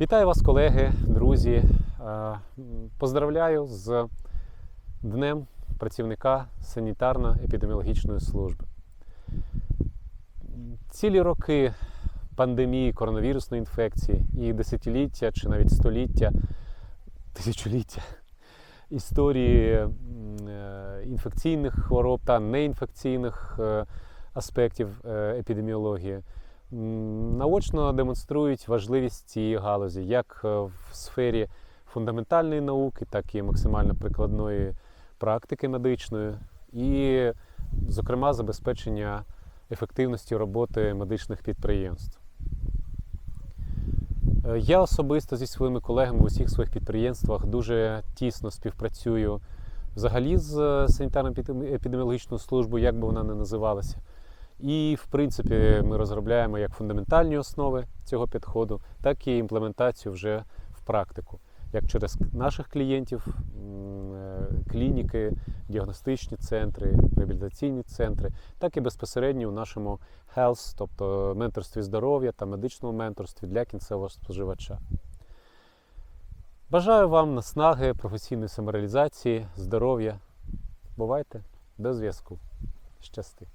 Вітаю вас, колеги, друзі. Е, Поздравляю з Днем працівника санітарно-епідеміологічної служби. Цілі роки пандемії коронавірусної інфекції і десятиліття чи навіть століття, тисячоліття історії е, інфекційних хвороб та неінфекційних е, аспектів епідеміології наочно демонструють важливість цієї галузі як е, в сфері фундаментальної науки, так і максимально прикладної практики медичної, і, зокрема, забезпечення ефективності роботи медичних підприємств. Е, Я особисто зі своїми колегами в усіх своїх підприємствах дуже тісно співпрацюю взагалі з санітарно-епідеміологічною службою, як би вона не називалася. І, в принципі, ми розробляємо як фундаментальні основи цього підходу, так і імплементацію вже в практику, як через наших клієнтів, е, клініки, діагностичні центри, реабілітаційні центри, так і безпосередньо у нашому health, тобто менторстві здоров'я та медичному менторстві для кінцевого споживача. Бажаю вам наснаги, професійної самореалізації, здоров'я. Бувайте до зв'язку. Щасти!